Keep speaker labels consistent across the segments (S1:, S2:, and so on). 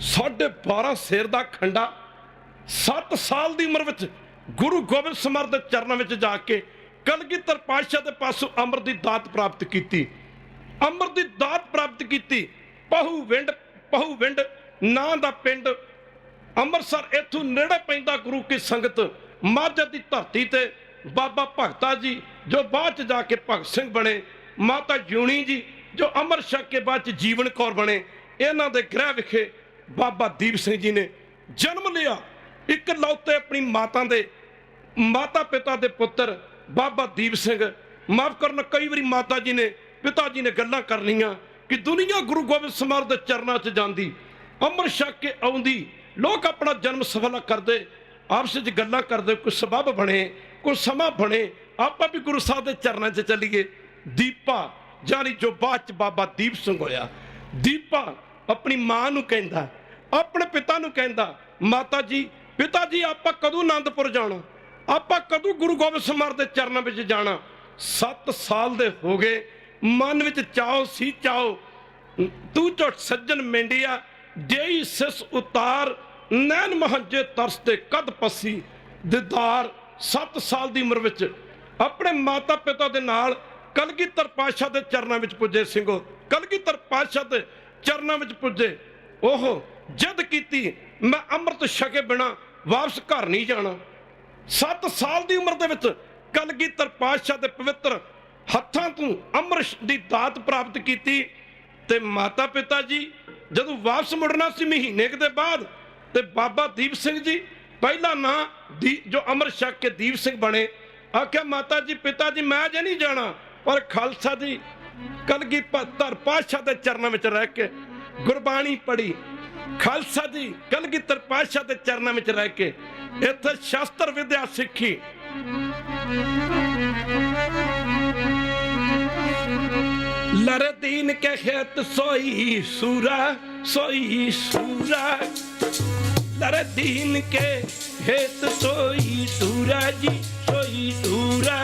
S1: ਸਾਢੇ 12 ਸਿਰ ਦਾ ਖੰਡਾ 7 ਸਾਲ ਦੀ ਉਮਰ ਵਿੱਚ ਗੁਰੂ ਗੋਬਿੰਦ ਸਮਰ ਦੇ ਚਰਨਾਂ ਵਿੱਚ ਜਾ ਕੇ ਕਲਗੀਧਰ ਪਾਤਸ਼ਾਹ ਦੇ ਪਾਸੋਂ ਅੰਮ੍ਰਿਤ ਦੀ ਦਾਤ ਪ੍ਰਾਪਤ ਕੀਤੀ। ਅੰਮ੍ਰਿਤ ਦੀ ਦਾਤ ਪ੍ਰਾਪਤ ਕੀਤੀ। ਪਹੂ ਵਿੰਡ ਪਹੂ ਵਿੰਡ, ਨਾਂ ਦਾ ਪਿੰਡ। ਅੰਮ੍ਰਿਤਸਰ ਇੱਥੋਂ ਨੇੜੇ ਪੈਂਦਾ ਗੁਰੂ ਕੀ ਸੰਗਤ ਮਾਝਾ ਦੀ ਧਰਤੀ ਤੇ ਬਾਬਾ ਭਗਤਾ ਜੀ, ਜੋ ਬਾਅਦ ਚ ਜਾ ਕੇ ਭਗਤ ਸਿੰਘ ਬਣੇ, ਮਾਤਾ ਜੂਣੀ ਜੀ, ਜੋ ਅਮਰ ਛਕ ਕੇ ਬਾਅਦ ਚ ਜੀਵਨ ਕੌਰ ਬਣੇ, ਇਹਨਾਂ ਦੇ ਗ੍ਰਹਿ ਵਿਖੇ ਬਾਬਾ ਦੀਪ ਸਿੰਘ ਜੀ ਨੇ ਜਨਮ ਲਿਆ। ਇੱਕ ਲੌਤੇ ਆਪਣੀ ਮਾਤਾ ਦੇ, ਮਾਤਾ ਪਿਤਾ ਦੇ ਪੁੱਤਰ ਬਾਬਾ ਦੀਪ ਸਿੰਘ। ਮਾਫ ਕਰਨ, ਕਈ ਵਾਰੀ ਮਾਤਾ ਜੀ ਨੇ, ਪਿਤਾ ਜੀ ਨੇ ਗੱਲਾਂ ਕਰਨੀਆਂ ਕਿ ਦੁਨੀਆ ਗੁਰੂ ਗੋਬਿੰਦ ਸਮਾਰ ਦੇ ਚਰਨਾਂ 'ਚ ਜਾਂਦੀ, ਅੰਮ੍ਰਿਤ ਛਕ ਕੇ ਆਉਂਦੀ। ਲੋਕ ਆਪਣਾ ਜਨਮ ਸਫਲਾ ਕਰਦੇ, ਆਪਸ ਵਿੱਚ ਗੱਲਾਂ ਕਰਦੇ, ਕੋਈ ਸਬਬ ਬਣੇ, ਕੋਈ ਸਮਾਂ ਬਣੇ, ਆਪਾਂ ਵੀ ਗੁਰੂ ਸਾਹਿਬ ਦੇ ਚਰਨਾਂ 'ਚ ਚੱਲੀਏ। ਦੀਪਾ ਜਾਨੀ ਜੋ ਬਾਅਦ 'ਚ ਬਾਬਾ ਦੀਪ ਸਿੰਘ ਹੋਇਆ, ਦੀਪਾ ਆਪਣੀ ਮਾਂ ਨੂੰ ਕਹਿੰਦਾ ਆਪਣੇ ਪਿਤਾ ਨੂੰ ਕਹਿੰਦਾ, ਮਾਤਾ ਜੀ, ਪਿਤਾ ਜੀ, ਆਪਾਂ ਕਦੋਂ ਆਨੰਦਪੁਰ ਜਾਣਾ? ਆਪਾਂ ਕਦੋਂ ਗੁਰੂ ਗੋਬਿੰਦ ਸਮਾਰ ਦੇ ਚਰਨਾਂ ਵਿੱਚ ਜਾਣਾ? 7 ਸਾਲ ਦੇ ਹੋ ਗਏ, ਮਨ ਵਿੱਚ ਚਾਹੋ ਸੀ ਚਾਹੋ ਤੂੰ ਝਟ ਸੱਜਣ ਮੇਂਡਿਆ ਦੇਈ ਸਿਸ ਉਤਾਰ, ਨੈਣ ਮਹੰਜੇ ਤਰਸ ਤੇ ਕਦ ਪੱਸੀ, ਦਿਦਾਰ 7 ਸਾਲ ਦੀ ਉਮਰ ਵਿੱਚ। ਆਪਣੇ ਮਾਤਾ ਪਿਤਾ ਦੇ ਨਾਲ ਕਲਗੀਧਰ ਪਾਤਸ਼ਾਹ ਦੇ ਚਰਨਾਂ ਵਿੱਚ ਪੁੱਜੇ ਸਿੰਘੋ, ਕਲਗੀਧਰ ਪਾਤਸ਼ਾਹ ਦੇ ਚਰਨਾਂ ਵਿੱਚ ਪੁੱਜੇ। ਉਹ ਜਦ ਕੀਤੀ, ਮੈਂ ਅੰਮ੍ਰਿਤ ਛਕੇ ਬਿਨਾ ਵਾਪਸ ਘਰ ਨਹੀਂ ਜਾਣਾ। 7 ਸਾਲ ਦੀ ਉਮਰ ਦੇ ਵਿੱਚ ਕਲਗੀਧਰ ਪਾਤਸ਼ਾਹ ਦੇ ਪਵਿੱਤਰ ਹੱਥਾਂ ਤੋਂ ਅੰਮ੍ਰਿਤ ਦੀ ਦਾਤ ਪ੍ਰਾਪਤ ਕੀਤੀ ਤੇ ਮਾਤਾ ਪਿਤਾ ਜੀ, ਜਦੋਂ ਵਾਪਸ ਮੁੜਨਾ ਸੀ ਮਹੀਨੇ ਦੇ ਬਾਅਦ, ਤੇ ਬਾਬਾ ਦੀਪ ਸਿੰਘ ਜੀ, ਪਹਿਲਾ ਨਾਂ ਦੀ ਜੋ ਅੰਮ੍ਰਿਤ ਛਕ ਕੇ ਦੀਪ ਸਿੰਘ ਬਣੇ, ਆਖਿਆ, ਮਾਤਾ ਜੀ, ਪਿਤਾ ਜੀ, ਮੈਂ ਜੇ ਨਹੀਂ ਜਾਣਾ। ਪਰ ਖਾਲਸਾ ਜੀ ਕਲਗੀ ਧਰ ਪਾਤਸ਼ਾਹ ਦੇ ਚਰਨਾਂ ਵਿੱਚ ਰਹਿ ਕੇ ਗੁਰਬਾਣੀ ਪੜ੍ਹੀ। ਖਾਲਸਾ ਜੀ, ਕਲਗੀਧਰ ਪਾਤਸ਼ਾਹ ਦੇ ਚਰਨਾਂ ਵਿੱਚ ਰਹਿ ਕੇ ਇੱਥੇ ਸ਼ਾਸਤਰ ਵਿਦਿਆ ਸਿੱਖੀ। ਲਰ ਦੀਨ ਕੇ ਖੇਤ ਸੋਈ ਸੂਰਾ ਸੋਈ ਸੂਰਾ। ਲਰ ਦੀਨ ਕੇ ਖੇਤ ਸੋਈ ਸੂਰਾ ਜੀ, ਸੋਈ ਸੂਰਾ।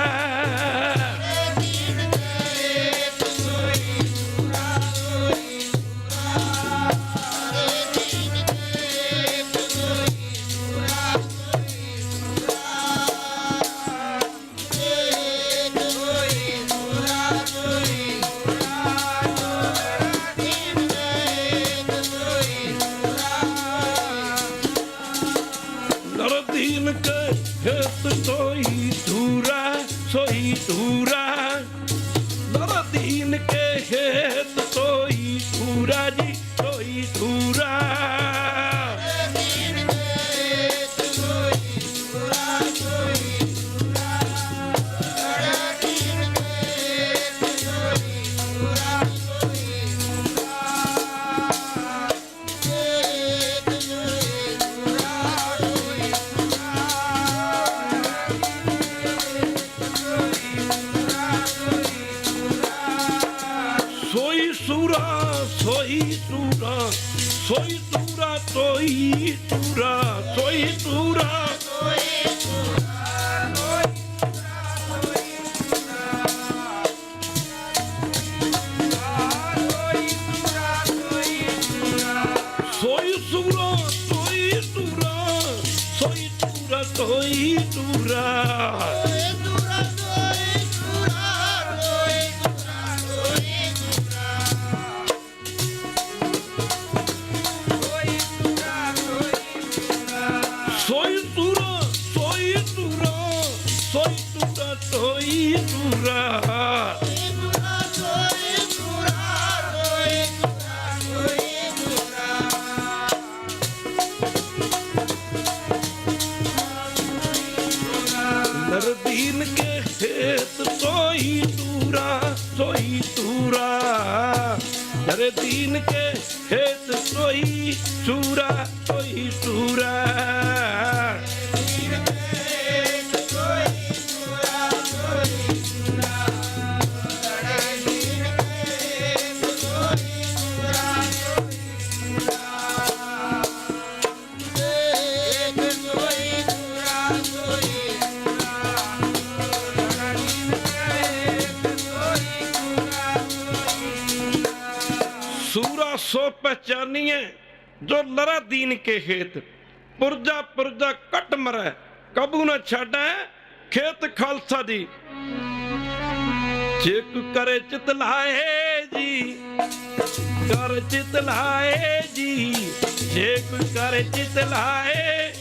S1: Buddha. ਜੋ ਲਰਾ ਦੀਨ ਕੇ ਖੇਤ, ਪੁਰਜਾ ਪੁਰਜਾ ਕੱਟ ਮਰੈ, ਕਬੂ ਨਾ ਛੱਡੈ ਖੇਤ ਖਾਲਸਾ ਦੀ। ਜੇ ਕੋ ਕਰੇ ਚਿਤ ਲਾਏ ਜੀ, ਕਰ ਚਿਤ ਲਾਏ ਜੀ ਜੇ ਕੋ ਕਰੇ ਚਿਤ ਲਾਏ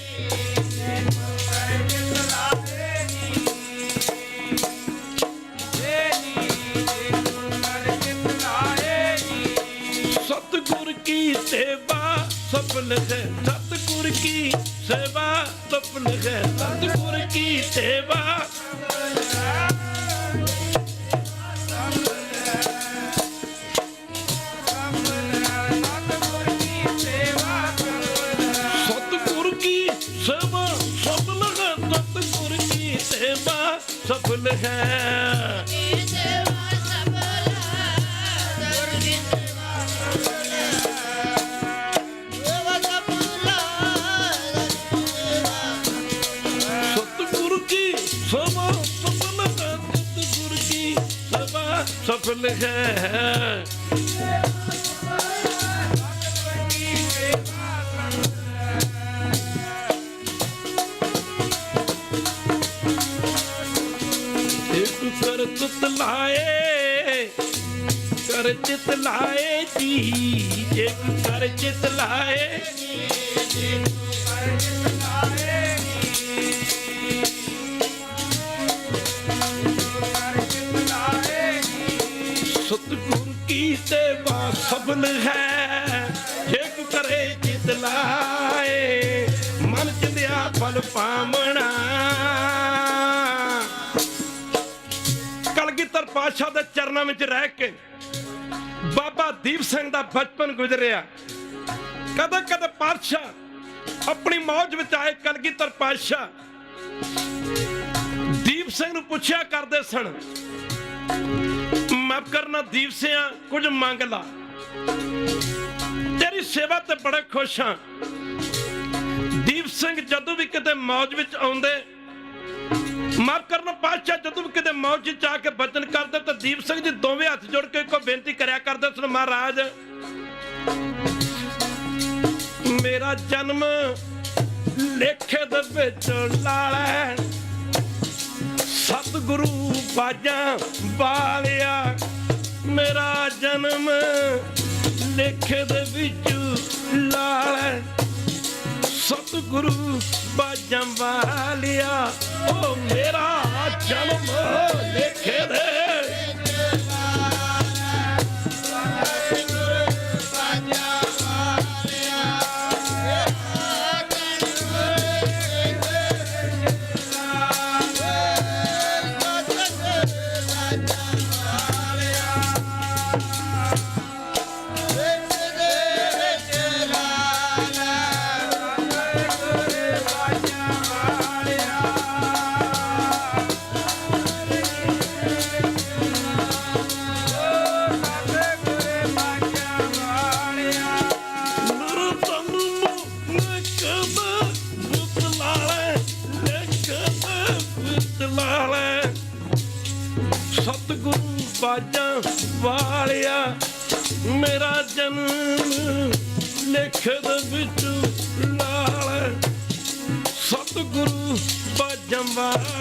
S1: ਸਫਲ ਹੈ ਸਤਿਗੁਰ ਕੀ ਸੇਵਾ ਸਫਲ ਹੈ ਸਤਿਗੁਰ ਸੇਵਾ। ਸਤਿਗੁਰ ਕੀ ਸੇਵਾ ਸਫਲ ਹੈ। ਸੇਵਾ ਸਫਲ ਹੈ ਇੱਕ ਕਰ ਚਿਤ ਲਾਏ ਕਰ ਚਿਤ ਲਾਏ ਜੀ ਇੱਕ ਕਰ ਸਫਲ ਹੈ, ਜੇ ਕਰੇ ਚਿਤ ਲਾਏ, ਮਨ ਚਿੰਦਿਆ ਫਲ ਪਾਵਣਾ। ਕਲਗੀਧਰ ਪਾਤਸ਼ਾਹ ਦੇ ਚਰਨਾਂ ਵਿੱਚ ਰਹਿ ਕੇ ਬਾਬਾ ਦੀਪ ਸਿੰਘ ਦਾ ਬਚਪਨ ਗੁਜ਼ਰਿਆ। ਕਦੇ ਕਦੇ ਪਾਤਸ਼ਾਹ ਆਪਣੀ ਮੌਜ ਵਿੱਚ ਆਏ ਕਲਗੀਧਰ ਪਾਤਸ਼ਾਹ। ਦੀਪ ਸਿੰਘ ਨੂੰ ਪੁੱਛਿਆ ਕਰਦੇ ਸਨ ਮਾਫ ਕਰਨਾ ਦੀਪ ਸਿਆ, ਕੁਝ ਮੰਗ ਲਾ। ਤੇਰੀ ਸੇਵਾ ਤੇ ਬੜੇ ਖੁਸ਼ ਹਾਂ। ਦੀਪ ਸਿੰਘ ਜਦੋਂ ਵੀ ਕਿਤੇ ਮੌਜ ਵਿੱਚ ਆਉਂਦੇ, ਮਾਫ ਕਰਨਾ ਪਾਤਸ਼ਾਹ ਜਦੋਂ ਵੀ ਕਿਤੇ ਮੌਜ ਵਿੱਚ ਆ ਕੇ ਬਚਨ ਕਰਦੇ ਤਾਂ ਦੀਪ ਸਿੰਘ ਜੀ ਦੋਵੇਂ ਹੱਥ ਜੋੜ ਕੇ ਇੱਕੋ ਬੇਨਤੀ ਕਰਿਆ ਕਰਦੇ ਸਨ, ਮਹਾਰਾਜ, ਮੇਰਾ ਜਨਮ ਲੇਖੇ ਦੇ ਵਿੱਚ ਲਾਲਾ ਸਤਿਗੁਰੂ ਬਾਜਾਂ ਵਾਲਿਆ, ਮੇਰਾ ਜਨਮ ਲੇਖੇ ਦੇ ਵਿੱਚ ਲਾਲ ਸਤਿਗੁਰੂ ਬਾਜਾਂ ਵਾਲਿਆ ਓ ਮੇਰਾ ਜਨਮ ਲੇਖੇ ਦੇ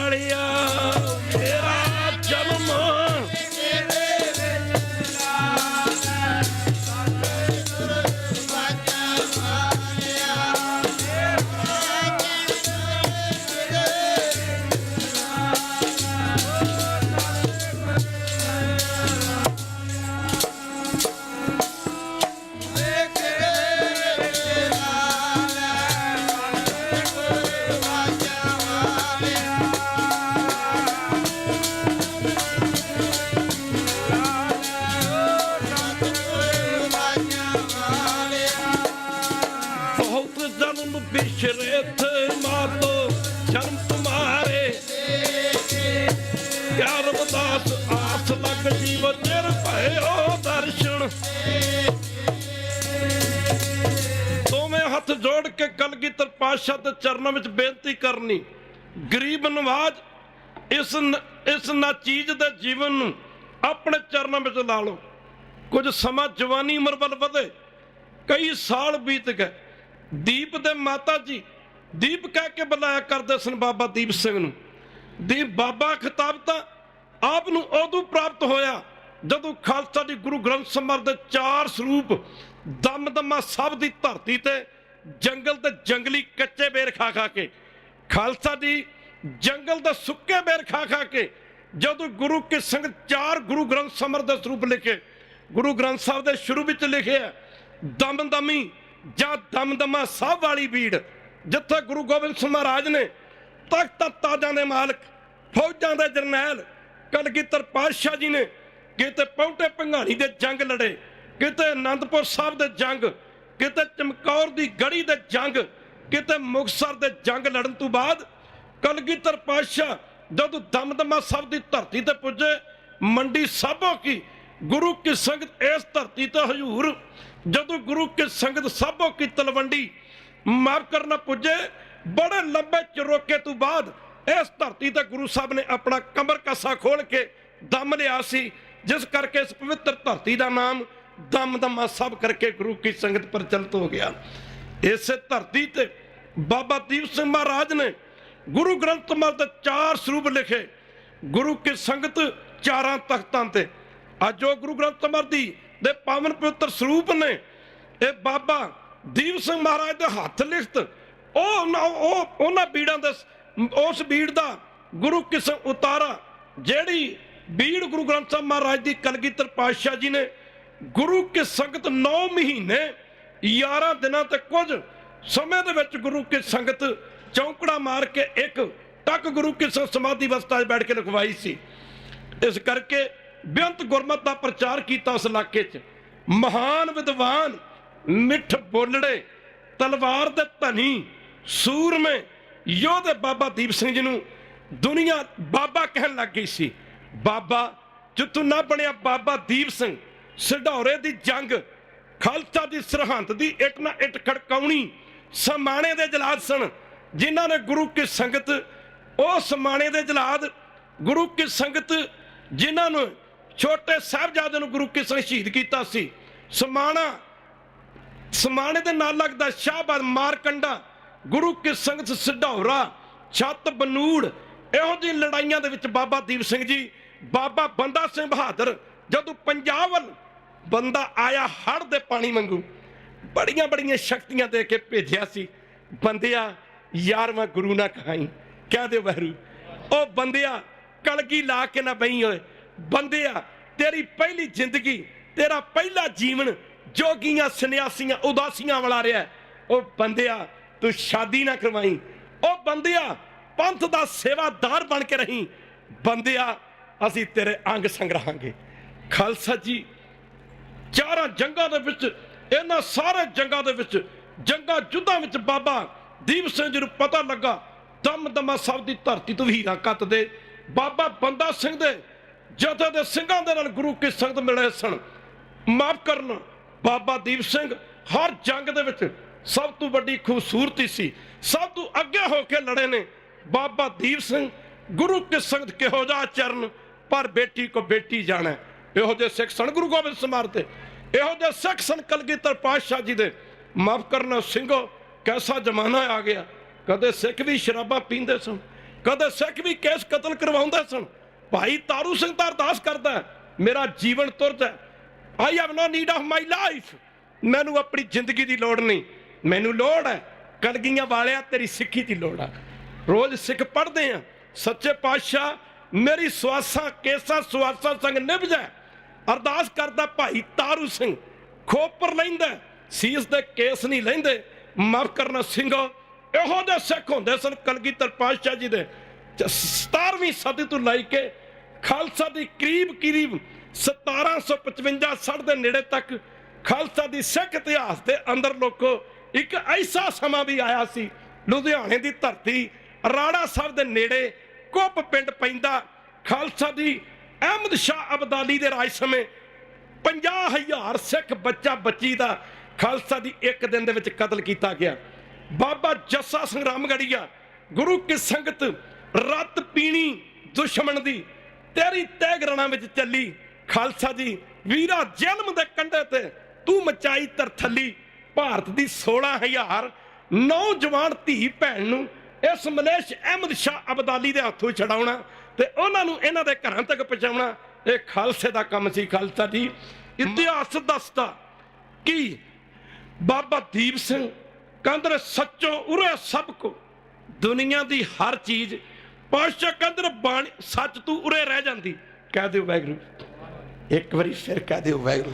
S1: ਵਾਲਿਆ ਇਸ ਨ- ਇਸ ਨਾਚੀਜ਼ ਦੇ ਜੀਵਨ ਨੂੰ ਆਪਣੇ ਚਰਨਾਂ ਵਿੱਚ ਲਾ ਲਓ। ਕੁਝ ਸਮਾਂ ਜਵਾਨੀ ਉਮਰ ਵੱਲ ਵਧੇ, ਕਈ ਸਾਲ ਬੀਤ ਗਏ। ਦੀਪ ਦੇ ਮਾਤਾ ਜੀ ਦੀਪ ਕਹਿ ਕੇ ਬੁਲਾਇਆ ਕਰਦੇ ਸਨ ਬਾਬਾ ਦੀਪ ਸਿੰਘ ਨੂੰ। ਦੀਪ, ਬਾਬਾ ਖਿਤਾਬ ਤਾਂ ਆਪ ਨੂੰ ਉਦੋਂ ਪ੍ਰਾਪਤ ਹੋਇਆ ਜਦੋਂ ਖਾਲਸਾ ਦੀ ਗੁਰੂ ਗ੍ਰੰਥ ਸਾਹਿਬ ਦੇ ਚਾਰ ਸਰੂਪ ਦਮਦਮਾ ਸਭ ਦੀ ਧਰਤੀ ਤੇ ਜੰਗਲ ਤੇ ਜੰਗਲੀ ਕੱਚੇ ਬੇਰ ਖਾ ਖਾ ਕੇ। ਖਾਲਸਾ ਦੀ ਜੰਗਲ ਦੇ ਸੁੱਕੇ ਬੇਰ ਖਾ ਖਾ ਕੇ ਜਦੋਂ ਗੁਰੂ ਕੇ ਸੰਗਤ ਚਾਰ ਗੁਰੂ ਗ੍ਰੰਥ ਸਮਰ ਦੇ ਸਰੂਪ ਲਿਖੇ, ਗੁਰੂ ਗ੍ਰੰਥ ਸਾਹਿਬ ਦੇ ਸ਼ੁਰੂ ਵਿੱਚ ਲਿਖਿਆ, ਦਮਦਮੀ ਜਾਂ ਦਮਦਮਾ ਸਾਹਿਬ ਵਾਲੀ ਬੀੜ, ਜਿੱਥੇ ਗੁਰੂ ਗੋਬਿੰਦ ਸਿੰਘ ਮਹਾਰਾਜ ਨੇ ਤਖਤ ਤਾਜਾਂ ਦੇ ਮਾਲਕ, ਫੌਜਾਂ ਦੇ ਜਰਨੈਲ, ਕਲਗੀਧਰ ਪਾਤਸ਼ਾਹ ਜੀ ਨੇ ਕਿਤੇ ਪੌਂਟੇ ਭੰਗਾਣੀ ਦੇ ਜੰਗ ਲੜੇ, ਕਿਤੇ ਆਨੰਦਪੁਰ ਸਾਹਿਬ ਦੇ ਜੰਗ, ਕਿਤੇ ਚਮਕੌਰ ਦੀ ਗੜੀ ਦੇ ਜੰਗ, ਕਿਤੇ ਮੁਕਤਸਰ ਦੇ ਜੰਗ ਲੜਨ ਤੋਂ ਬਾਅਦ ਕਲਗੀਧਰ ਪਾਤਸ਼ਾਹ ਜਦੋਂ ਦਮਦਮਾ ਸਾਹਿਬ ਦੀ ਧਰਤੀ ਤੇ ਪੁੱਜੇ, ਮੰਡੀ ਸਾਬੋ ਕੀ? ਗੁਰੂ ਕੀ ਸੰਗਤ ਇਸ ਧਰਤੀ ਤੇ ਹਜ਼ੂਰ? ਜਦੋਂ ਗੁਰੂ ਕੀ ਸੰਗਤ ਸਾਬੋ ਕੀ ਤਲਵੰਡੀ ਮਾਫ ਕਰਨਾ ਪੁੱਜੇ, ਬੜੇ ਲੰਬੇ ਚਰੋਕੇ ਤੋਂ ਬਾਅਦ ਇਸ ਧਰਤੀ ਤੇ ਗੁਰੂ ਸਾਹਿਬ ਨੇ ਆਪਣਾ ਕਮਰ ਕੱਸਾ ਖੋਲ ਕੇ ਦਮ ਲਿਆ ਸੀ, ਜਿਸ ਕਰਕੇ ਇਸ ਪਵਿੱਤਰ ਧਰਤੀ ਦਾ ਨਾਮ ਦਮਦਮਾ ਸਭ ਕਰਕੇ ਗੁਰੂ ਕੀ ਸੰਗਤ ਪ੍ਰਚਲਿਤ ਹੋ ਗਿਆ। ਇਸੇ ਧਰਤੀ ਤੇ ਬਾਬਾ ਦੀਪ ਸਿੰਘ ਮਹਾਰਾਜ ਨੇ ਗੁਰੂ ਗ੍ਰੰਥ ਸਾਹਿਬ ਚਾਰ ਸਰੂਪ ਲਿਖੇ, ਗੁਰੂ ਕੀ ਸੰਗਤ ਚਾਰਾਂ ਤਖਤਾਂ ਤੇ। ਅੱਜ ਉਹ ਗੁਰੂ ਗ੍ਰੰਥ ਸਾਹਿਬ ਦੀ ਦੇ ਪਾਵਨ ਪਵਿੱਤਰ ਸਰੂਪ ਨੇ, ਇਹ ਬਾਬਾ ਦੀਪ ਸਿੰਘ ਮਹਾਰਾਜ ਦੇ ਹੱਥ ਲਿਖਤ। ਉਹ ਉਹ, ਉਹਨਾਂ ਬੀੜਾਂ ਦੇ ਉਸ ਬੀੜ ਦਾ ਗੁਰੂ ਕਿਸਮ ਉਤਾਰਾ, ਜਿਹੜੀ ਬੀੜ ਗੁਰੂ ਗ੍ਰੰਥ ਸਾਹਿਬ ਮਹਾਰਾਜ ਦੀ ਕਲਗੀਧਰ ਪਾਤਸ਼ਾਹ ਜੀ ਨੇ, ਗੁਰੂ ਕੇ ਸੰਗਤ 9 ਮਹੀਨੇ 11 ਦਿਨਾਂ ਤੇ ਕੁਝ ਸਮੇਂ ਦੇ ਵਿੱਚ ਗੁਰੂ ਕੇ ਸੰਗਤ ਚੌਂਕੜਾ ਮਾਰ ਕੇ ਇੱਕ ਟੱਕ ਗੁਰੂ ਕੀ ਸਮਾਧੀ ਅਵਸਥਾ 'ਚ ਬੈਠ ਕੇ ਲਿਖਵਾਈ ਸੀ। ਇਸ ਕਰਕੇ ਬੇਅੰਤ ਗੁਰਮਤ ਦਾ ਪ੍ਰਚਾਰ ਕੀਤਾ ਉਸ ਇਲਾਕੇ 'ਚ। ਮਹਾਨ ਵਿਦਵਾਨ, ਮਿੱਠ ਬੋਲੜੇ, ਤਲਵਾਰ ਦੇ ਧਨੀ, ਸੂਰਮੇ, ਯੋਧੇ ਬਾਬਾ ਦੀਪ ਸਿੰਘ ਜੀ ਨੂੰ ਦੁਨੀਆ ਬਾਬਾ ਕਹਿਣ ਲੱਗ ਗਈ ਸੀ। ਬਾਬਾ, ਜਿੱਥੋਂ ਨਾ ਬਣਿਆ ਬਾਬਾ ਦੀਪ ਸਿੰਘ ਸਿਧੌਰੇ ਦੀ ਜੰਗ, ਖਾਲਸਾ ਦੀ ਸਰਹੰਦ ਦੀ ਇੱਕ ਨਾ ਇੱਟ ਖੜਕਾਉਣੀ, ਸਮਾਣੇ ਦੇ ਜਲਾਦ ਸਨ। ਜਿਨ੍ਹਾਂ ਨੇ ਗੁਰੂ ਕੀ ਸੰਗਤ, ਉਹ ਸਮਾਣੇ ਦੇ ਜਲਾਦ, ਗੁਰੂ ਕੀ ਸੰਗਤ, ਜਿਨ੍ਹਾਂ ਨੂੰ ਛੋਟੇ ਸਾਹਿਬਜ਼ਾਦੇ ਨੂੰ ਗੁਰੂ ਕੀ ਸੰਗ ਸ਼ਹੀਦ ਕੀਤਾ ਸੀ। ਸਮਾਣਾ, ਸਮਾਣੇ ਦੇ ਨਾਲ ਲੱਗਦਾ ਸ਼ਾਹਬਾਦ ਮਾਰਕੰਡਾ, ਗੁਰੂ ਕੀ ਸੰਗਤ ਸਿਧੌਰਾ, ਛੱਤ ਬਨੂੜ, ਇਹੋ ਜਿਹੀ ਲੜਾਈਆਂ ਦੇ ਵਿੱਚ ਬਾਬਾ ਦੀਪ ਸਿੰਘ ਜੀ, ਬਾਬਾ ਬੰਦਾ ਸਿੰਘ ਬਹਾਦਰ, ਜਦੋਂ ਪੰਜਾਬ ਵੱਲ ਬੰਦਾ ਆਇਆ ਹੜ ਦੇ ਪਾਣੀ ਵਾਂਗੂ ਬੜੀਆਂ ਬੜੀਆਂ ਸ਼ਕਤੀਆਂ ਦੇ ਕੇ ਭੇਜਿਆ ਸੀ। ਬੰਦਿਆ ਯਾਰ ਮੈਂ ਗੁਰੂ ਨਾ ਕਹਾਈ। ਕਹਿ ਦੇ ਵਹਿਰੂ ਉਹ ਬੰਦਿਆ, ਕਲਗੀ ਲਾ ਕੇ ਨਾ ਬਈ ਓਏ। ਬੰਦਿਆ, ਤੇਰੀ ਪਹਿਲੀ ਜ਼ਿੰਦਗੀ, ਤੇਰਾ ਪਹਿਲਾ ਜੀਵਨ ਜੋਗੀਆਂ, ਸੰਨਿਆਸੀਆਂ, ਉਦਾਸੀਆਂ ਵਾਲਾ ਰਿਹਾ। ਉਹ ਬੰਦਿਆ, ਤੂੰ ਸ਼ਾਦੀ ਨਾ ਕਰਵਾਈ। ਉਹ ਬੰਦਿਆ, ਪੰਥ ਦਾ ਸੇਵਾਦਾਰ ਬਣ ਕੇ ਰਹੀਂ। ਬੰਦਿਆ, ਅਸੀਂ ਤੇਰੇ ਅੰਗ ਸੰਗ ਰਹਾਂਗੇ ਖਾਲਸਾ ਜੀ, ਚਾਰਾਂ ਜੰਗਾਂ ਦੇ ਵਿੱਚ, ਇਹਨਾਂ ਸਾਰੇ ਜੰਗਾਂ ਦੇ ਵਿੱਚ, ਜੰਗਾਂ ਜੁੱਧਾਂ ਵਿੱਚ ਬਾਬਾ ਦੀਪ ਸਿੰਘ ਜੀ ਨੂੰ ਪਤਾ ਲੱਗਾ ਦਮਦਮਾ ਸਾਹਿਬ ਦੀ ਧਰਤੀ ਤੋਂ ਹੀਰਾ ਕੱਤ ਦੇ ਬਾਬਾ ਬੰਦਾ ਸਿੰਘ ਦੇ ਜਥੇ ਦੇ ਸਿੰਘਾਂ ਦੇ ਨਾਲ ਗੁਰੂ ਕੀ ਸੰਗਤ ਮਿਲੇ ਸਨ। ਮਾਫ ਕਰਨ, ਬਾਬਾ ਦੀਪ ਸਿੰਘ ਹਰ ਜੰਗ ਦੇ ਵਿੱਚ ਸਭ ਤੋਂ ਵੱਡੀ ਖੂਬਸੂਰਤੀ ਸੀ। ਸਭ ਤੋਂ ਅੱਗੇ ਹੋ ਕੇ ਲੜੇ ਨੇ। ਬਾਬਾ ਦੀਪ ਸਿੰਘ ਗੁਰੂ ਕੀ ਸੰਗਤ ਕਿਹੋ ਜਿਹਾ ਚਰਨ, ਪਰ ਬੇਟੀ ਕੋ ਬੇਟੀ ਜਾਣਾ। ਇਹੋ ਜਿਹੇ ਸਿੱਖ ਸਨ ਗੁਰੂ ਗੋਬਿੰਦ ਸਮਾਰ ਤੇ। ਇਹੋ ਜਿਹੇ ਸਿੱਖ ਸਨ ਕਲਗੀਧਰ ਪਾਤਸ਼ਾਹ ਜੀ ਦੇ। ਮਾਫ ਕਰਨਾ ਸਿੰਘੋ ਕੈਸਾ ਜ਼ਮਾਨਾ ਆ ਗਿਆ? ਕਦੇ ਸਿੱਖ ਵੀ ਸ਼ਰਾਬਾਂ ਪੀਂਦੇ ਸਨ, ਕਦੇ ਸਿੱਖ ਵੀ ਕੇਸ ਕਤਲ ਕਰਵਾਉਂਦੇ ਸਨ। ਭਾਈ ਤਾਰੂ ਸਿੰਘ ਤਾਂ ਅਰਦਾਸ ਕਰਦਾ ਮੇਰਾ ਜੀਵਨ ਤੁਰਤ ਹੈ। I have no need of my life ਮੈਨੂੰ ਆਪਣੀ ਜ਼ਿੰਦਗੀ ਦੀ ਲੋੜ ਨਹੀਂ। ਮੈਨੂੰ ਲੋੜ ਹੈ, ਕਲਗੀਆਂ ਵਾਲਿਆ, ਤੇਰੀ ਸਿੱਖੀ ਦੀ ਲੋੜ ਆ। ਰੋਜ਼ ਸਿੱਖ ਪੜ੍ਹਦੇ ਆ ਸੱਚੇ ਪਾਤਸ਼ਾਹ, ਮੇਰੀ ਸਵਾਸਾਂ, ਕੇਸਾਂ, ਸਵਾਸਾਂ ਸੰਗ ਨਿਭ ਜਾ ਅਰਦਾਸ ਕਰਦਾ ਭਾਈ ਤਾਰੂ ਸਿੰਘ, ਖੋਪਰ ਲੈਂਦਾ ਸੀਸ ਦੇ ਕੇਸ ਨਹੀਂ ਲੈਂਦੇ। ਮਾਫ ਕਰਨਾ ਸਿੰਘੋ, ਇਹੋ ਜਿਹੇ ਸਿੱਖ ਹੁੰਦੇ ਸਨ ਕਲਗੀਧਰ ਪਾਤਸ਼ਾਹ ਜੀ ਦੇ। 17ਵੀਂ ਸਦੀ ਤੋਂ ਲੈ ਕੇ ਖਾਲਸਾ ਦੀ ਕਰੀਬ ਕਰੀਬ 1755 60 ਦੇ ਨੇੜੇ ਤੱਕ ਖਾਲਸਾ ਦੀ ਸਿੱਖ ਇਤਿਹਾਸ ਦੇ ਅੰਦਰ ਲੋਕੋ ਇੱਕ ਐਸਾ ਸਮਾਂ ਵੀ ਆਇਆ ਸੀ, ਲੁਧਿਆਣੇ ਦੀ ਧਰਤੀ ਰਾੜਾ ਸਾਹਿਬ ਦੇ ਨੇੜੇ ਕੁੱਪ ਪਿੰਡ ਪੈਂਦਾ, ਖਾਲਸਾ ਦੀ ਅਹਿਮਦ ਸ਼ਾਹ ਅਬਦਾਲੀ ਦੇ ਰਾਜ ਸਮੇਂ 50000 ਸਿੱਖ ਬੱਚਾ ਬੱਚੀ ਦਾ ਖਾਲਸਾ ਦੀ ਇੱਕ ਦਿਨ ਦੇ ਵਿੱਚ ਕਤਲ ਕੀਤਾ ਗਿਆ। ਬਾਬਾ ਜੱਸਾ ਸਿੰਘ ਰਾਮਗੜੀਆ, ਗੁਰੂ ਕੀ ਸੰਗਤ, ਰਤ ਪੀਣੀ ਦੁਸ਼ਮਣ ਦੀ ਤੇਰੀ ਤੈਗ ਵਿੱਚ ਚੱਲੀ। ਖਾਲਸਾ ਜੀ, ਵੀਰਾ ਜ਼ੁਲਮ ਦੇ ਕੰਢੇ ਤੇ ਤੂੰ ਮਚਾਈ ਤਰਥੱਲੀ ਭਾਰਤ ਦੀ 16000 ਨੌਜਵਾਨ ਧੀ ਭੈਣ ਨੂੰ ਇਸ ਮਲੇਸ਼ ਅਹਿਮਦ ਸ਼ਾਹ ਅਬਦਾਲੀ ਦੇ ਹੱਥੋਂ ਛਡਾਉਣਾ ਤੇ ਉਹਨਾਂ ਨੂੰ ਇਹਨਾਂ ਦੇ ਘਰਾਂ ਤੱਕ ਪਹੁੰਚਾਉਣਾ, ਇਹ ਖਾਲਸੇ ਦਾ ਕੰਮ ਸੀ ਖਾਲਸਾ ਜੀ। ਇਤਿਹਾਸ ਦੱਸਦਾ ਕਿ ਬਾਬਾ ਦੀਪ ਸਿੰਘ ਕੰਦਰ ਸੱਚੋ ਉਰੇ ਸਭ ਕੋ। ਦੁਨੀਆ ਦੀ ਹਰ ਚੀਜ਼ ਪਾਸ਼ਾ ਕੰਦਰ ਬਾਣੀ ਸੱਚ ਤੂੰ ਉਰੇ ਰਹਿ ਜਾਂਦੀ। ਕਹਿ ਦਿਓ ਵੈਗਰੂ ਇੱਕ ਵਾਰੀ ਫਿਰ ਕਹਿ ਦਿਓ ਵੈਗਰੂ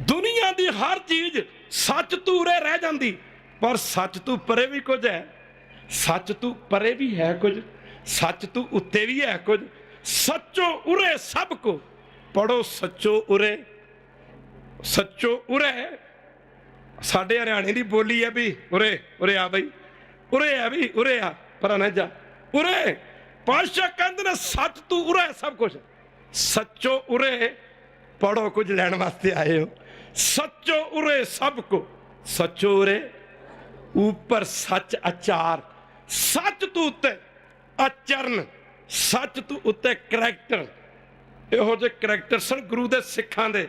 S1: ਦੁਨੀਆ ਦੀ ਹਰ ਚੀਜ਼ ਸੱਚ ਤੂੰ ਉਰੇ ਰਹਿ ਜਾਂਦੀ। ਪਰ ਸੱਚ ਤੂੰ ਪਰੇ ਵੀ ਕੁਝ ਹੈ। ਸੱਚ ਤੂੰ ਪਰੇ ਵੀ ਹੈ ਕੁਝ। ਸੱਚ ਤੂੰ ਉੱਤੇ ਵੀ ਹੈ ਕੁਝ। ਸੱਚੋ ਉਰੇ ਸਭ ਕੋ। ਪੜੋ ਸੱਚੋ ਉਰੇ। ਸੱਚੋ ਉਰੇ ਸਾਡੇ ਹਰਿਆਣੇ ਦੀ ਬੋਲੀ ਹੈ ਵੀ ਉਰੇ ਉਰੇ ਆ ਬਈ। ਉਰੇ ਆ ਵੀ, ਉਰੇ ਆ। ਪਰ ਨਾ ਜਾ। ਉਰੇ ਪਾਸ਼ਾ ਕਹਿੰਦੇ ਨੇ, ਸੱਚ ਤੂੰ ਉਰੇ, ਸਭ ਕੁਝ ਸੱਚੋ ਉਰੇ ਪੜੋ ਕੁਝ ਲੈਣ ਵਾਸਤੇ ਆਏ ਹੋ। ਸੱਚੋ ਉਰੇ, ਸਭ ਕੋ। ਸੱਚੋ ਉਰੇ, ਉੱਪਰ ਸੱਚ ਅਚਾਰ ਸੱਚ ਤੂੰ ਉੱਤੇ ਅਚਰਨ ਸੱਚ ਤੂੰ ਉੱਤੇ ਕਰੈਕਟਰ। ਇਹੋ ਜਿਹੇ ਕਰੈਕਟਰ ਸਨ ਗੁਰੂ ਦੇ ਸਿੱਖਾਂ ਦੇ।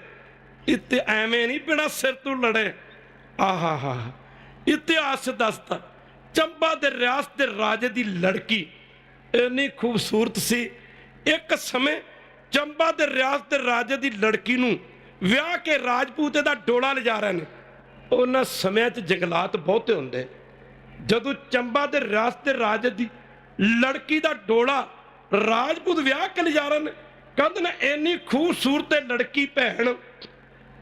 S1: ਇੱਥੇ ਐਵੇਂ ਨਹੀਂ ਬਿਨਾ ਸਿਰ ਤੋਂ ਲੜੇ। ਆਹਾ ਇਤਿਹਾਸ ਦੱਸਦਾ, ਚੰਬਾ ਦੇ ਰਿਆਸਤ ਦੇ ਰਾਜੇ ਦੀ ਲੜਕੀ। ਇੰਨੀ ਖੂਬਸੂਰਤ ਸੀ। ਇੱਕ ਸਮੇਂ ਚੰਬਾ ਦੇ ਰਿਆਸਤ ਦੇ ਰਾਜੇ ਦੀ ਲੜਕੀ ਨੂੰ ਵਿਆਹ ਕੇ ਰਾਜਪੂਤ ਦਾ ਡੋਲਾ ਲਿਜਾ ਰਹੇ ਨੇ। ਉਹਨਾਂ ਸਮਿਆਂ 'ਚ ਜੰਗਲਾਤ ਬਹੁਤੇ ਹੁੰਦੇ। ਜਦੋਂ ਚੰਬਾ ਦੇ ਰਿਆਸਤ ਦੇ ਰਾਜੇ ਦੀ ਲੜਕੀ ਦਾ ਡੋਲਾ ਰਾਜਪੂਤ ਵਿਆਹ ਕੇ ਲਿਜਾ ਰਹੇ ਨੇ, ਕਹਿੰਦੇ ਨੇ, ਇੰਨੀ ਖੂਬਸੂਰਤ ਲੜਕੀ ਭੈਣ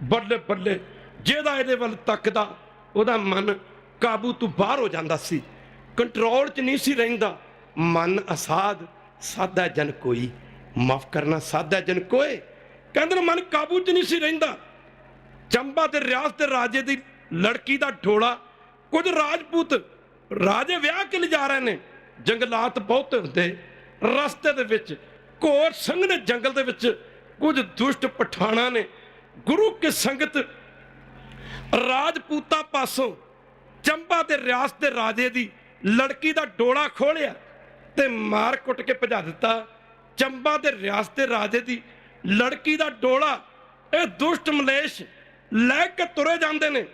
S1: ਬੱਲੇ ਬੱਲੇ ਜਿਹਦਾ ਇਹਦੇ ਵੱਲ ਤੱਕਦਾ, ਉਹਦਾ ਮਨ ਕਾਬੂ ਤੋਂ ਬਾਹਰ ਹੋ ਜਾਂਦਾ ਸੀ। ਕੰਟਰੋਲ 'ਚ ਨਹੀਂ ਸੀ ਰਹਿੰਦਾ। ਮਨ ਅਸਾਦ ਸਾਦਾ ਜਨ ਕੋਈ। ਮਾਫ ਕਰਨਾ, ਸਾਦਾ ਜਨ ਕੋਏ ਕਹਿੰਦੇ ਮਨ ਕਾਬੂ 'ਚ ਨਹੀਂ ਸੀ ਰਹਿੰਦਾ। ਚੰਬਾ ਦੇ ਰਿਆਸ ਦੇ ਰਾਜੇ ਦੀ ਲੜਕੀ ਦਾ ਢੋਲਾ ਕੁਝ ਰਾਜਪੂਤ ਰਾਜੇ ਵਿਆਹ ਕੇ ਲਿਜਾ ਰਹੇ ਨੇ। ਜੰਗਲਾਤ ਬਹੁਤ ਹੁੰਦੇ। ਰਸਤੇ ਦੇ ਵਿੱਚ ਘੋਰ ਸਿੰਘ ਨੇ ਜੰਗਲ ਦੇ ਵਿੱਚ ਕੁਝ ਦੁਸ਼ਟ ਪਠਾਣਾ ਨੇ। ਗੁਰੂ ਕੇ ਸੰਗਤ ਰਾਜਪੂਤਾ ਪਾਸੋਂ ਚੰਬਾ ਦੇ ਰਿਆਸਤ ਦੇ ਰਾਜੇ ਦੀ ਲੜਕੀ ਦਾ ਡੋਲਾ ਖੋਲਿਆ ਤੇ ਮਾਰ ਕੁੱਟ ਕੇ ਭਜਾ ਦਿੱਤਾ। ਚੰਬਾ ਦੇ ਰਿਆਸਤ ਦੇ ਰਾਜੇ ਦੀ ਲੜਕੀ ਦਾ ਡੋਲਾ, ਇਹ ਦੁਸ਼ਟ ਮਲੇਸ਼ ਲੈ ਕੇ ਤੁਰੇ ਜਾਂਦੇ ਨੇ।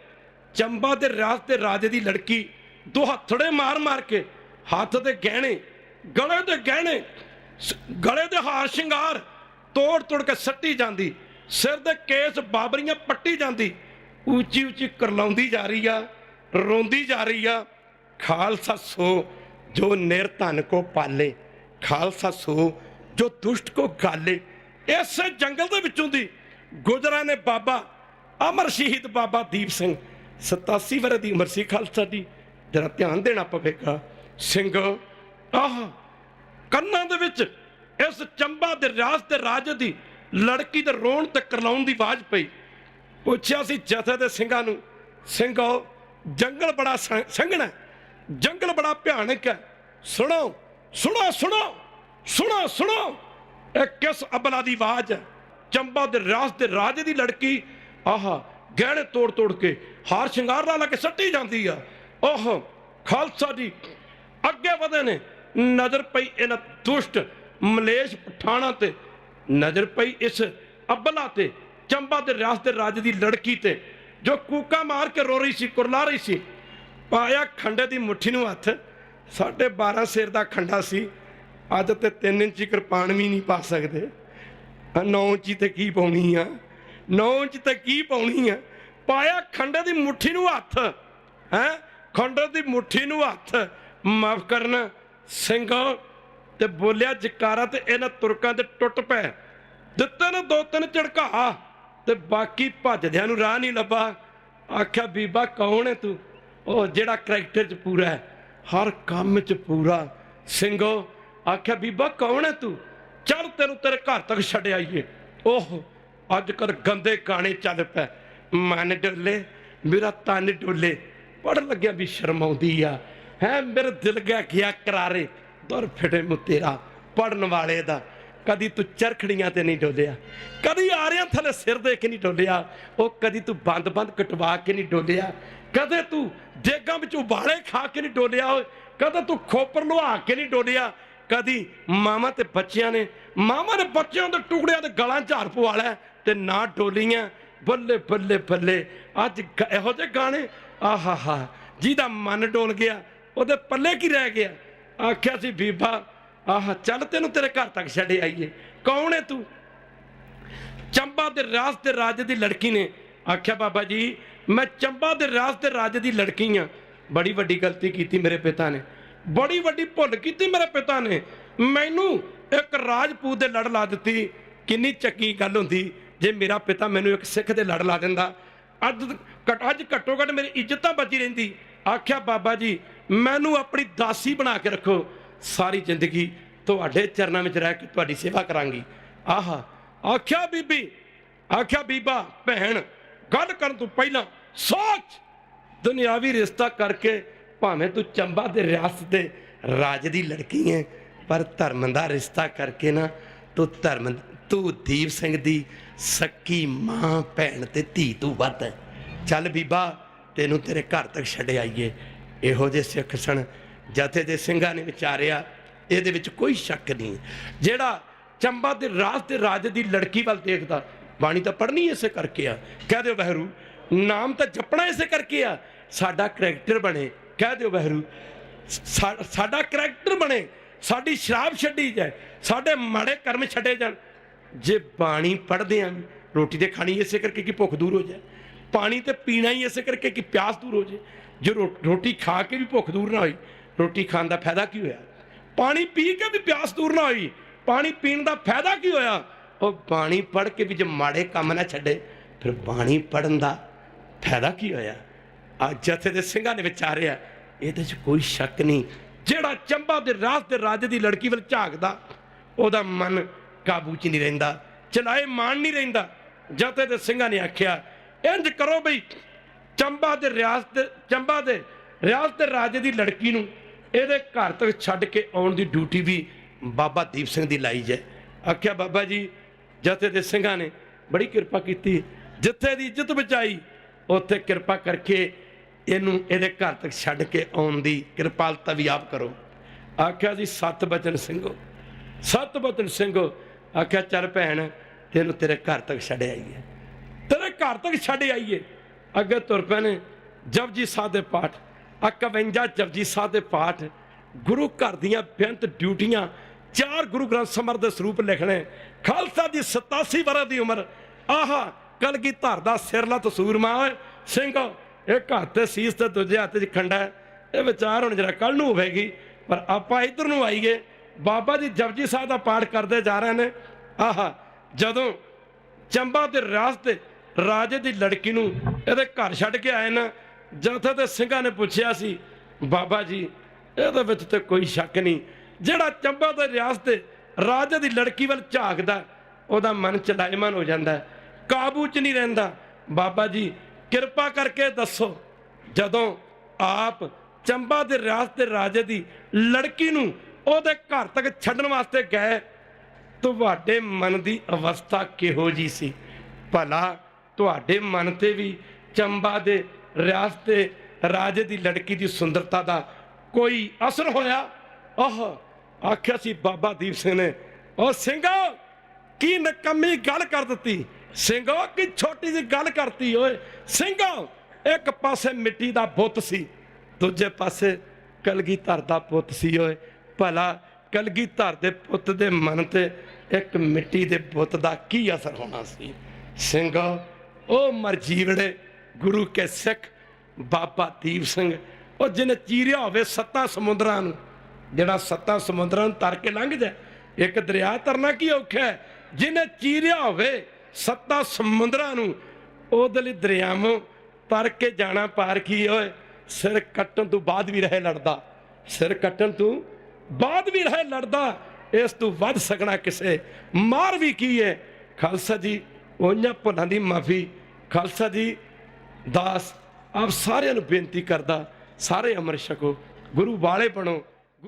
S1: ਚੰਬਾ ਦੇ ਰਿਆਸਤ ਦੇ ਰਾਜੇ ਦੀ ਲੜਕੀ ਦੋ ਹੱਥੜੇ ਮਾਰ ਮਾਰ ਕੇ ਹੱਥ ਦੇ ਗਹਿਣੇ, ਗਲੇ ਦੇ ਗਹਿਣੇ ਗਲੇ ਦੇ ਹਾਰ ਸ਼ਿੰਗਾਰ ਤੋੜ ਤੋੜ ਕੇ ਸੱਟੀ ਜਾਂਦੀ। ਸਿਰ ਦੇ ਕੇਸ ਬਾਬਰੀਆਂ ਪੱਟੀ ਜਾਂਦੀ। ਉੱਚੀ ਉੱਚੀ ਕਰਲਾਉਂਦੀ ਜਾ ਰਹੀ ਆ, ਰੋਂਦੀ ਜਾ ਰਹੀ ਆ। ਖਾਲਸਾ ਸੋ ਜੋ ਨਿਰਧਨ ਕੋ ਪਾਲੇ, ਖਾਲਸਾ ਸੋ ਜੋ ਦੁਸ਼ਟ ਕੋ ਗਾਲੇ। ਇਸੇ ਜੰਗਲ ਦੇ ਵਿੱਚੋਂ ਦੀ ਗੁਜਰਾ ਨੇ ਬਾਬਾ ਅਮਰ ਸ਼ਹੀਦ ਬਾਬਾ ਦੀਪ ਸਿੰਘ 87 ਵਰੇ ਦੀ ਉਮਰ ਸੀ ਖਾਲਸਾ ਦੀ ਜਰਾ ਧਿਆਨ ਦੇਣਾ ਪਵੇਗਾ। ਸਿੰਘ, ਆਹ ਕੰਨਾਂ ਦੇ ਵਿੱਚ ਇਸ ਚੰਬਾ ਦੇ ਰਾਜ ਤੇ ਰਾਜ ਦੀ ਲੜਕੀ ਦੇ ਰੋਣ ਤੇ ਕਰਲਾਉਣ ਦੀ ਆਵਾਜ਼ ਪਈ। ਪੁੱਛਿਆ ਸੀ ਜਥੇ ਦੇ ਸਿੰਘਾਂ ਨੂੰ, ਸਿੰਘੋ ਜੰਗਲ ਬੜਾ ਸੰ- ਸੰਘਣਾ ਜੰਗਲ ਬੜਾ ਭਿਆਨਕ ਹੈ, ਸੁਣੋ ਸੁਣੋ ਸੁਣੋ ਸੁਣੋ ਸੁਣੋ, ਇਹ ਕਿਸ ਅਬਲਾ ਦੀ ਆਵਾਜ਼ ਹੈ? ਚੰਬਾ ਦੇ ਰਾਜ ਦੇ ਰਾਜੇ ਦੀ ਲੜਕੀ, ਆਹ, ਗਹਿਣੇ ਤੋੜ ਤੋੜ ਕੇ ਹਾਰ ਸ਼ਿੰਗਾਰ ਲਾ ਲਾ ਕੇ ਸੱਟੀ ਜਾਂਦੀ ਆ। ਓਹ, ਖਾਲਸਾ ਜੀ, ਅੱਗੇ ਵਧੇ ਨੇ, ਨਜ਼ਰ ਪਈ ਇਹਨਾਂ ਦੁਸ਼ਟ ਮਲੇਸ਼ ਪਠਾਣਾ ਤੇ, ਨਜ਼ਰ ਪਈ ਇਸ ਅਬਲਾ ਤੇ ਚੰਬਾ ਦੇ ਰਿਆਸਤ ਦੇ ਰਾਜ ਦੀ ਲੜਕੀ ਤੇ, ਜੋ ਕੂਕਾ ਮਾਰ ਕੇ ਰੋ ਰਹੀ ਸੀ, ਕੁਰਲਾ ਰਹੀ ਸੀ, ਪਾਇਆ ਖੰਡੇ ਦੀ ਮੁੱਠੀ ਨੂੰ ਹੱਥ, ਸਾਡੇ 12 ਸਿਰ ਦਾ ਖੰਡਾ ਸੀ, ਅੱਜ ਤੇ 3 ਇੰਚੀ ਕਿਰਪਾਨ ਵੀ ਨਹੀਂ ਪਾ ਸਕਦੇ। 9 ਇੰਚੀ ਤੇ ਕੀ ਪਾਉਣੀ ਆ? 9 ਇੰਚ ਤੇ ਕੀ ਪਾਉਣੀ ਆ? ਪਾਇਆ ਖੰਡੇ ਦੀ ਮੁੱਠੀ ਨੂੰ ਹੱਥ, ਹੈ? ਖੰਡੇ ਦੀ ਮੁੱਠੀ ਨੂੰ ਹੱਥ, ਮਾਫ ਕਰਨਾ, ਸਿੰਘ ਤੇ ਬੋਲਿਆ ਜਕਾਰਾ ਤੇ ਇਹਨਾਂ ਤੁਰਕਾਂ ਤੇ ਟੁੱਟ ਪਏ ਦਿੱਤੇ ਨੇ ਦੋ ਤਿੰਨ ਝੜਕਾ। ਤੇ ਬਾਕੀ ਭੱਜਦਿਆਂ ਨੂੰ ਰਾਹ ਨਹੀਂ ਲੱਭਾ। ਆਖਿਆ, ਬੀਬਾ, ਕੌਣ ਹੈ ਤੂੰ? ਉਹ ਜਿਹੜਾ ਕਰੈਕਟਰ ਚ ਪੂਰਾ ਹੈ, ਹਰ ਕੰਮ ਚ ਪੂਰਾ। ਸਿੰਘੋ, ਆਖਿਆ, ਬੀਬਾ, ਕੌਣ ਹੈ ਤੂੰ? ਚੱਲ ਤੈਨੂੰ ਤੇਰੇ ਘਰ ਤੱਕ ਛੱਡ ਆਈਏ। ਓਹ ਅੱਜ ਕੱਲ ਗੰਦੇ ਗਾਣੇ ਚੱਲ ਪਏ। ਮਨ ਡੋਲੇ, ਮੇਰਾ ਤਨ ਡੋਲੇ। ਪੜਨ ਲੱਗਿਆ ਵੀ ਸ਼ਰਮ ਆਉਂਦੀ ਆ। ਹੈ, ਮੇਰੇ ਦਿਲ ਗਿਆ ਗਿਆ ਕਰਾਰੇ, ਦੁਰ ਫਿਟੇ ਮੂੰ ਤੇਰਾ ਪੜਨ ਵਾਲੇ ਦਾ। ਕਦੀ ਤੂੰ ਚਰਖੜੀਆਂ ਤੇ ਨਹੀਂ ਡੋਲਿਆ, ਕਦੀ ਆਰਿਆਂ ਥੱਲੇ ਸਿਰ ਦੇ ਕੇ ਨਹੀਂ ਡੋਲਿਆ, ਉਹ ਕਦੀ ਤੂੰ ਬੰਦ ਬੰਦ ਕਟਵਾ ਕੇ ਨਹੀਂ ਡੋਲਿਆ, ਕਦੇ ਤੂੰ ਦੇਗਾਂ ਵਿੱਚ ਉਬਾਲੇ ਖਾ ਕੇ ਨਹੀਂ ਡੋਲਿਆ, ਕਦੇ ਤੂੰ ਖੋਪਰ ਲੁਹਾ ਕੇ ਨਹੀਂ ਡੋਲਿਆ, ਕਦੀ ਮਾਮਾ ਤੇ ਬੱਚਿਆਂ ਨੇ ਮਾਮਾ ਨੇ ਬੱਚਿਆਂ ਦੇ ਟੁਕੜਿਆਂ ਤੇ ਗਲਾਂ ਝਾੜ ਪਵਾ ਲਿਆ ਤੇ ਨਾ ਡੋਲੀਆਂ, ਬੱਲੇ ਬੱਲੇ ਬੱਲੇ। ਅੱਜ ਇਹੋ ਜਿਹੇ ਗਾਣੇ ਆਹਾ ਹਾ ਜਿਹਦਾ ਮਨ ਡੋਲ ਗਿਆ, ਉਹਦੇ ਪੱਲੇ ਕੀ ਰਹਿ ਗਿਆ? ਆਖਿਆ ਸੀ, ਬੀਬਾ ਆਹ ਚੱਲ ਤੈਨੂੰ ਤੇਰੇ ਘਰ ਤੱਕ ਛੱਡੇ ਆਈਏ। ਕੌਣ ਹੈ ਤੂੰ? ਚੰਬਾ ਦੇ ਰਾਜ ਤੇ ਰਾਜੇ ਦੀ ਲੜਕੀ ਨੇ ਆਖਿਆ, ਬਾਬਾ ਜੀ, ਮੈਂ ਚੰਬਾ ਦੇ ਰਾਜ ਤੇ ਰਾਜੇ ਦੀ ਲੜਕੀ ਆ ਬੜੀ ਵੱਡੀ ਗਲਤੀ ਕੀਤੀ ਮੇਰੇ ਪਿਤਾ ਨੇ। ਬੜੀ ਵੱਡੀ ਭੁੱਲ ਕੀਤੀ ਮੇਰੇ ਪਿਤਾ ਨੇ। ਮੈਨੂੰ ਇੱਕ ਰਾਜਪੂਤ ਦੇ ਲੜ ਲਾ ਦਿੱਤੀ। ਕਿੰਨੀ ਚੱਕੀ ਗੱਲ ਹੁੰਦੀ, ਜੇ ਮੇਰਾ ਪਿਤਾ ਮੈਨੂੰ ਇੱਕ ਸਿੱਖ ਦੇ ਲੜ ਲਾ ਦਿੰਦਾ। ਅੱਜ ਘਟ, ਅੱਜ ਘੱਟੋ ਘੱਟ ਮੇਰੀ ਇੱਜ਼ਤ ਤਾਂ ਬਚੀ ਰਹਿੰਦੀ। ਆਖਿਆ, ਬਾਬਾ ਜੀ, ਮੈਨੂੰ ਆਪਣੀ ਦਾਸੀ ਬਣਾ ਕੇ ਰੱਖੋ। ਸਾਰੀ ਜ਼ਿੰਦਗੀ ਤੁਹਾਡੇ ਚਰਨਾਂ ਵਿੱਚ ਰਹਿ ਕੇ ਤੁਹਾਡੀ ਸੇਵਾ ਕਰਾਂਗੀ। ਆਹਾ, ਆਖਿਆ ਬੀਬੀ, ਆਖਿਆ ਬੀਬਾ, ਭੈਣ, ਗੱਲ ਕਰਨ ਤੋਂ ਪਹਿਲਾਂ ਸੋਚ। ਦੁਨਿਆਵੀ ਰਿਸ਼ਤਾ ਕਰਕੇ ਭਾਵੇਂ ਤੂੰ ਚੰਬਾ ਦੇ ਰਿਆਸਤ ਦੇ ਰਾਜ ਦੀ ਲੜਕੀ ਹੈ ਪਰ ਧਰਮ ਦਾ ਰਿਸ਼ਤਾ ਕਰਕੇ ਨਾ ਤੂੰ ਧਰਮ, ਤੂੰ ਦੀਪ ਸਿੰਘ ਦੀ ਸੱਕੀ ਮਾਂ, ਭੈਣ ਤੇ ਧੀ ਤੂੰ ਵੱਧ ਹੈ ਚੱਲ ਬੀਬਾ, ਤੈਨੂੰ ਤੇਰੇ ਘਰ ਤੱਕ ਛੱਡ ਆਈਏ। ਇਹੋ ਜਿਹੇ ਸਿੱਖ ਸਣ ਜਥੇ ਦੇ ਸਿੰਘਾਂ ਨੇ ਵਿਚਾਰਿਆ, ਇਹਦੇ ਵਿੱਚ ਕੋਈ ਸ਼ੱਕ ਨਹੀਂ। ਜਿਹੜਾ ਚੰਬਾ ਦੇ ਰਾਜ ਤੇ ਰਾਜ ਦੀ ਲੜਕੀ ਵੱਲ ਦੇਖਦਾ, ਬਾਣੀ ਤਾਂ ਪੜ੍ਹਨੀ ਇਸੇ ਕਰਕੇ ਆ। ਕਹਿ ਦਿਓ ਵਹਿਰੂ, ਨਾਮ ਤਾਂ ਜਪਣਾ ਇਸੇ ਕਰਕੇ ਆ। ਸਾਡਾ ਕਰੈਕਟਰ ਬਣੇ, ਕਹਿ ਦਿਓ ਵਹਿਰੂ, ਸਾ- ਸਾਡਾ ਕਰੈਕਟਰ ਬਣੇ, ਸਾਡੀ ਸ਼ਰਾਬ ਛੱਡੀ ਜਾਏ, ਸਾਡੇ ਮਾੜੇ ਕਰਮ ਛੱਡੇ ਜਾਣ। ਜੇ ਬਾਣੀ ਪੜ੍ਹਦੇ ਆਂ, ਰੋਟੀ ਤੇ ਖਾਣੀ ਇਸੇ ਕਰਕੇ ਕਿ ਭੁੱਖ ਦੂਰ ਹੋ ਜਾਏ, ਪਾਣੀ ਤੇ ਪੀਣਾ ਹੀ ਇਸੇ ਕਰਕੇ ਕਿ ਪਿਆਸ ਦੂਰ ਹੋ ਜਾਏ, ਜੇ ਰੋ- ਰੋਟੀ ਖਾ ਕੇ ਵੀ ਭੁੱਖ ਦੂਰ ਨਾ ਹੋਈ ਰੋਟੀ ਖਾਣ ਦਾ ਫਾਇਦਾ ਕੀ ਹੋਇਆ? ਪਾਣੀ ਪੀ ਕੇ ਵੀ ਪਿਆਸ ਦੂਰ ਨਾ ਹੋਈ। ਪਾਣੀ ਪੀਣ ਦਾ ਫਾਇਦਾ ਕੀ ਹੋਇਆ? ਉਹ ਬਾਣੀ ਪੜ੍ਹ ਕੇ ਵੀ ਜੇ ਮਾੜੇ ਕੰਮ ਨਾ ਛੱਡੇ, ਫਿਰ ਬਾਣੀ ਪੜਨ ਦਾ ਫਾਇਦਾ ਕੀ ਹੋਇਆ? ਆ ਜਥੇ ਦੇ ਸਿੰਘਾਂ ਨੇ ਵਿਚਾਰਿਆ ਇਹਦੇ 'ਚ ਕੋਈ ਸ਼ੱਕ ਨਹੀਂ। ਜਿਹੜਾ ਚੰਬਾ ਦੇ ਰਾਜ ਦੇ ਰਾਜੇ ਦੀ ਲੜਕੀ ਵੱਲ ਝਾਕਦਾ, ਉਹਦਾ ਮਨ ਕਾਬੂ 'ਚ ਨਹੀਂ ਰਹਿੰਦਾ, ਚਲਾਏ ਮਾਨ ਨਹੀਂ ਰਹਿੰਦਾ। ਜਥੇ ਦੇ ਸਿੰਘਾਂ ਨੇ ਆਖਿਆ, ਇੰਜ ਕਰੋ ਬਈ, ਚੰਬਾ ਦੇ ਰਿਆਸਤ, ਚੰਬਾ ਦੇ ਰਿਆਸਤ ਦੇ ਰਾਜੇ ਦੀ ਲੜਕੀ ਨੂੰ ਇਹਦੇ ਘਰ ਤੱਕ ਛੱਡ ਕੇ ਆਉਣ ਦੀ ਡਿਊਟੀ ਵੀ ਬਾਬਾ ਦੀਪ ਸਿੰਘ ਦੀ ਲਾਈ ਜਾਏ। ਆਖਿਆ, ਬਾਬਾ ਜੀ, ਜਥੇ ਦੇ ਸਿੰਘਾਂ ਨੇ ਬੜੀ ਕਿਰਪਾ ਕੀਤੀ, ਜਿੱਥੇ ਦੀ ਇੱਜ਼ਤ ਬਚਾਈ, ਉੱਥੇ ਕਿਰਪਾ ਕਰਕੇ ਇਹਨੂੰ ਇਹਦੇ ਘਰ ਤੱਕ ਛੱਡ ਕੇ ਆਉਣ ਦੀ ਕਿਰਪਾਲਤਾ ਵੀ ਆਪ ਕਰੋ। ਆਖਿਆ ਜੀ ਸਤ ਬਚਨ ਸਿੰਘੋ ਸਤ ਬਚਨ ਸਿੰਘੋ। ਆਖਿਆ, ਚੱਲ ਭੈਣ, ਤੈਨੂੰ ਤੇਰੇ ਘਰ ਤੱਕ ਛੱਡ ਆਈਏ। ਤੇਰੇ ਘਰ ਤੱਕ ਛੱਡ ਆਈਏ। ਅੱਗੇ ਤੁਰ ਪਏ ਨੇ ਜਪਜੀ ਸਾਹਿਬ ਦੇ ਪਾਠ 51 ਜਪਜੀ ਸਾਹਿਬ ਦੇ ਪਾਠ, ਗੁਰੂ ਘਰ ਦੀਆਂ ਬੇਅੰਤ ਡਿਊਟੀਆਂ, ਚਾਰ ਗੁਰੂ ਗ੍ਰੰਥ ਸਮਰ ਦੇ ਸਰੂਪ ਲਿਖਣੇ, ਖਾਲਸਾ ਦੀ 87 ਵਰ੍ਹੇ ਦੀ ਉਮਰ, ਆਹਾ ਕਲਗੀ ਧਰ ਦਾ ਸਿਰਲਾ ਤਸੂਰਮਾ ਓਏ ਸਿੰਘ, ਇੱਕ ਹੱਥ ਤੇ ਸੀਸ ਤੇ ਦੂਜੇ ਹੱਥ 'ਚ ਖੰਡਾ ਹੈ। ਇਹ ਵਿਚਾਰ ਹੁਣ ਜਰਾ ਕੱਲ ਨੂੰ ਹੋਵੇਗੀ, ਪਰ ਆਪਾਂ ਇਧਰ ਨੂੰ ਆਈਏ, ਬਾਬਾ ਜੀ ਜਪਜੀ ਸਾਹਿਬ ਦਾ ਪਾਠ ਕਰਦੇ ਜਾ ਰਹੇ ਨੇ, ਆਹਾ, ਜਦੋਂ ਚੰਬਾ ਦੇ ਰਾਜ ਤੇ ਰਾਜੇ ਦੀ ਲੜਕੀ ਨੂੰ ਇਹਦੇ ਘਰ ਛੱਡ ਕੇ ਆਏ ਨਾ ਜਥੇ ਦੇ ਸਿੰਘਾਂ ਨੇ ਪੁੱਛਿਆ ਸੀ, ਬਾਬਾ ਜੀ, ਇਹਦੇ ਵਿੱਚ ਤੇ ਕੋਈ ਸ਼ੱਕ ਨਹੀਂ। ਜਿਹੜਾ ਚੰਬਾ ਦੇ ਰਿਆਸ ਤੇ ਰਾਜੇ ਦੀ ਲੜਕੀ ਵੱਲ ਝਾਕਦਾ, ਉਹਦਾ ਮਨ ਚਲਾਇਮਨ ਹੋ ਜਾਂਦਾ ਕਾਬੂ 'ਚ ਨਹੀਂ ਰਹਿੰਦਾ। ਬਾਬਾ ਜੀ, ਕਿਰਪਾ ਕਰਕੇ ਦੱਸੋ, ਜਦੋਂ ਆਪ ਚੰਬਾ ਦੇ ਰਿਆਸ ਦੇ ਰਾਜੇ ਦੀ ਲੜਕੀ ਨੂੰ ਉਹਦੇ ਘਰ ਤੱਕ ਛੱਡਣ ਵਾਸਤੇ ਗਏ, ਤੁਹਾਡੇ ਮਨ ਦੀ ਅਵਸਥਾ ਕਿਹੋ ਜੀ ਸੀ? ਭਲਾ ਤੁਹਾਡੇ ਮਨ ਤੇ ਵੀ ਚੰਬਾ ਦੇ ਰਿਆਸਤ ਦੇ ਰਾਜੇ ਦੀ ਲੜਕੀ ਦੀ ਸੁੰਦਰਤਾ ਦਾ ਕੋਈ ਅਸਰ ਹੋਇਆ? ਆਹ, ਆਖਿਆ ਸੀ ਬਾਬਾ ਦੀਪ ਸਿੰਘ ਨੇ। ਉਹ ਸਿੰਘੋ, ਕੀ ਨਕਮੀ ਗੱਲ ਕਰ ਦਿੱਤੀ? ਸਿੰਘੋ, ਕੀ ਛੋਟੀ ਜਿਹੀ ਗੱਲ ਕਰਤੀ ਓਏ? ਸਿੰਘੋ, ਇੱਕ ਪਾਸੇ ਮਿੱਟੀ ਦਾ ਬੁੱਤ ਸੀ, ਦੂਜੇ ਪਾਸੇ ਕਲਗੀਧਰ ਦਾ ਪੁੱਤ ਸੀ ਓਏ। ਭਲਾ ਕਲਗੀਧਰ ਦੇ ਪੁੱਤ ਦੇ ਮਨ ਤੇ ਇੱਕ ਮਿੱਟੀ ਦੇ ਬੁੱਤ ਦਾ ਕੀ ਅਸਰ ਹੋਣਾ ਸੀ? ਸਿੰਘ ਉਹ ਮਰਜੀਵੜੇ ਗੁਰੂ ਕੇ ਸਿੱਖ ਬਾਬਾ ਦੀਪ ਸਿੰਘ। ਉਹ ਜਿਹਨੇ ਚੀਰਿਆ ਹੋਵੇ ਸੱਤਾ ਸਮੁੰਦਰਾਂ ਨੂੰ, ਜਿਹੜਾ ਸੱਤਾਂ ਸਮੁੰਦਰਾਂ ਨੂੰ ਤਰ ਕੇ ਲੰਘ ਜਾ ਇੱਕ ਦਰਿਆ ਤਰਨਾ ਕੀ ਔਖਾ ਹੈ? ਜਿਹਨੇ ਚੀਰਿਆ ਹੋਵੇ ਸੱਤਾ ਸਮੁੰਦਰਾਂ ਨੂੰ, ਉਹਦੇ ਲਈ ਦਰਿਆਵਾਂ ਤਰ ਕੇ ਜਾਣਾ ਪਾਰ ਕੀ ਓਏ, ਸਿਰ ਕੱਟਣ ਤੋਂ ਬਾਅਦ ਵੀ ਰਹੇ ਲੜਦਾ। ਸਿਰ ਕੱਟਣ ਤੋਂ ਬਾਅਦ ਵੀ ਰਹੇ ਲੜਦਾ। ਇਸ ਤੋਂ ਵੱਧ ਸਕਣਾ ਕਿਸੇ। ਮਾਰ ਵੀ ਕੀ ਹੈ? ਖਾਲਸਾ ਜੀ ਉਹਨਾਂ ਭੁੱਲਾਂ ਦੀ ਮਾਫੀ। ਖਾਲਸਾ ਜੀ ਦਾਸ ਆਪ ਸਾਰਿਆਂ ਨੂੰ ਬੇਨਤੀ ਕਰਦਾ ਸਾਰੇ ਅਮਰ ਛਕੋ ਗੁਰੂ ਵਾਲੇ ਬਣੋ।